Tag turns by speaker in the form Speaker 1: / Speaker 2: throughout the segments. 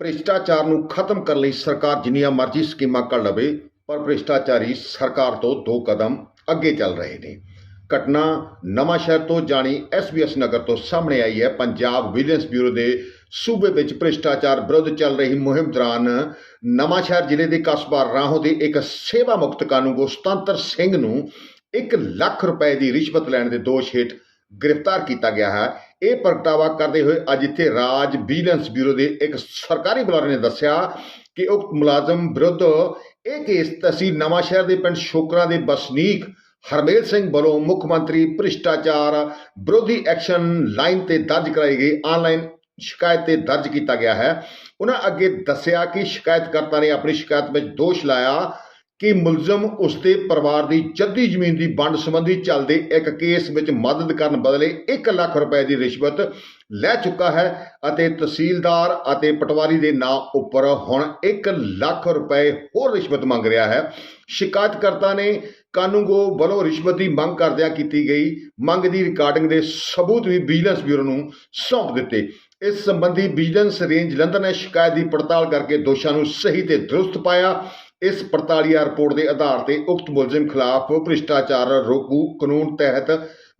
Speaker 1: ਭ੍ਰਿਸ਼ਟਾਚਾਰ ਨੂੰ ਖਤਮ ਕਰਨ ਲਈ ਸਰਕਾਰ ਜਿੰਨੀਆਂ ਮਰਜ਼ੀ ਸਕੀਮਾਂ ਕੱਢ ਲਵੇ, ਪਰ ਭ੍ਰਿਸ਼ਟਾਚਾਰੀ ਸਰਕਾਰ ਤੋਂ ਦੋ ਕਦਮ ਅੱਗੇ ਚੱਲ ਰਹੇ ਨੇ। ਘਟਨਾ ਨਵਾਂ ਸ਼ਹਿਰ ਤੋਂ ਜਾਣੀ ਐਸਬੀਐਸ ਨਗਰ ਤੋਂ ਸਾਹਮਣੇ ਆਈ ਹੈ। ਪੰਜਾਬ ਵਿਜੀਲੈਂਸ ਬਿਊਰੋ ਦੇ ਸੂਬੇ ਵਿੱਚ ਭ੍ਰਿਸ਼ਟਾਚਾਰ ਵਿਰੁੱਧ ਚੱਲ ਰਹੀ ਮੁਹਿੰਮ ਦੌਰਾਨ ਨਵਾਂ ਸ਼ਹਿਰ ਜ਼ਿਲ੍ਹੇ ਦੇ ਕਸਬਾ ਰਾਹੋਂ ਦੇ ਇੱਕ ਸੇਵਾ ਮੁਕਤ ਕਾਨੂੰਗੋ ਸੁਤੰਤਰ ਸਿੰਘ ਨੂੰ 1 ਲੱਖ ਰੁਪਏ ਦੀ ਰਿਸ਼ਵਤ ਲੈਣ ਦੇ ਦੋਸ਼ ਹੇਠ ਗ੍ਰਿਫਤਾਰ ਕੀਤਾ ਗਿਆ ਹੈ। ਇਹ ਪ੍ਰਗਟਾਵਾ ਕਰਦੇ ਹੋਏ ਅੱਜ ਇੱਥੇ ਰਾਜ ਵਿਜੀਲੈਂਸ ਬਿਊਰੋ ਦੇ ਇੱਕ ਸਰਕਾਰੀ ਬੁਲਾਰੇ ਨੇ ਦੱਸਿਆ ਕਿ ਉਕਤ ਮੁਲਾਜ਼ਮ ਵਿਰੁੱਧ ਇਹ ਕੇਸ ਤਹਿਸੀਲ ਨਵਾਂਸ਼ਹਿਰ ਦੇ ਪਿੰਡ ਸ਼ੋਕਰਾ ਦੇ ਵਸਨੀਕ ਹਰਮੇਲ ਸਿੰਘ ਵੱਲੋਂ ਮੁੱਖ ਮੰਤਰੀ ਭ੍ਰਿਸ਼ਟਾਚਾਰ ਵਿਰੋਧੀ ਐਕਸ਼ਨ ਲਾਈਨ ਤੇ ਦਰਜ ਕਰਾਈ ਗਈ ਆਨਲਾਈਨ ਸ਼ਿਕਾਇਤ ਤੇ ਦਰਜ ਕੀਤਾ ਗਿਆ ਹੈ। ਉਹਨਾਂ ਅੱਗੇ ਦੱਸਿਆ ਕਿ ਸ਼ਿਕਾਇਤਕਰਤਾ ਨੇ ਆਪਣੀ ਸ਼ਿਕਾਇਤ ਵਿੱਚ ਦੋਸ਼ ਲਾਇਆ ਕਿ ਮੁਲਜ਼ਮ ਉਸਦੇ ਪਰਿਵਾਰ ਦੀ ਜੱਦੀ ਜ਼ਮੀਨ ਦੀ ਵੰਡ ਸੰਬੰਧੀ ਚੱਲਦੇ ਇੱਕ ਕੇਸ ਵਿੱਚ ਮਦਦ ਕਰਨ ਬਦਲੇ 1 ਲੱਖ ਰੁਪਏ ਦੀ ਰਿਸ਼ਵਤ ਲੈ ਚੁੱਕਾ ਹੈ ਅਤੇ ਤਹਿਸੀਲਦਾਰ ਅਤੇ ਪਟਵਾਰੀ ਦੇ ਨਾਂ ਉੱਪਰ ਹੁਣ 1 ਲੱਖ ਰੁਪਏ ਹੋਰ ਰਿਸ਼ਵਤ ਮੰਗ ਰਿਹਾ ਹੈ। ਸ਼ਿਕਾਇਤਕਰਤਾ ਨੇ ਕਾਨੂੰਗੋ ਵੱਲੋਂ ਰਿਸ਼ਵਤ ਦੀ ਮੰਗ ਕਰਦਿਆਂ ਕੀਤੀ ਗਈ। ਮੰਗ ਦੀ ਰਿਕਾਰਡਿੰਗ ਦੇ ਸਬੂਤ ਵੀ ਵਿਜੀਲੈਂਸ ਬਿਊਰੋ ਨੂੰ ਸੌਂਪ ਦਿੱਤੇ। ਇਸ ਸੰਬੰਧੀ ਵਿਜੀਲੈਂਸ ਰੇਂਜ ਜਲੰਧਰ ਨੇ ਸ਼ਿਕਾਇਤ ਦੀ ਪੜਤਾਲ ਕਰਕੇ ਦੋਸ਼ਾਂ ਨੂੰ ਸਹੀ ਤੇ ਦਰੁਸਤ ਪਾਇਆ। ਇਸ ਪੜਤਾਲੀਆ ਰਿਪੋਰਟ ਦੇ ਆਧਾਰ ਤੇ ਉਕਤ ਮੁਲਜ਼ਮ ਖਿਲਾਫ ਭ੍ਰਿਸ਼ਟਾਚਾਰ ਰੋਕੂ ਕਾਨੂੰਨ ਤਹਿਤ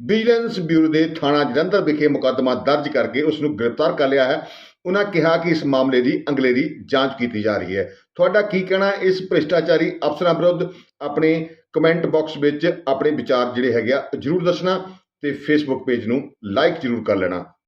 Speaker 1: ਵਿਜੀਲੈਂਸ ਬਿਊਰੋ ਦੇ ਥਾਣਾ ਜਲੰਧਰ ਵਿਖੇ ਮੁਕੱਦਮਾ ਦਰਜ ਕਰਕੇ ਉਸ ਨੂੰ ਗ੍ਰਿਫਤਾਰ ਕਰ ਲਿਆ ਹੈ। ਉਹਨਾਂ ਕਿਹਾ ਕਿ ਇਸ ਮਾਮਲੇ ਦੀ ਅੰਗਲੇਰੀ ਜਾਂਚ ਕੀਤੀ ਜਾ ਰਹੀ ਹੈ। ਤੁਹਾਡਾ ਕੀ ਕਹਿਣਾ? ਇਸ ਭ੍ਰਿਸ਼ਟਾਚਾਰੀ ਅਫਸਰਾਂ ਵਿਰੁੱਧ ਆਪਣੇ ਕਮੈਂਟ ਬਾਕਸ ਵਿੱਚ ਆਪਣੇ ਵਿਚਾਰ ਜਿਹੜੇ ਹੈਗੇ ਆ ਜਰੂਰ ਦੱਸਣਾ ਤੇ ਫੇਸਬੁੱਕ ਪੇਜ ਨੂੰ ਲਾਈਕ ਜਰੂਰ ਕਰ ਲੈਣਾ।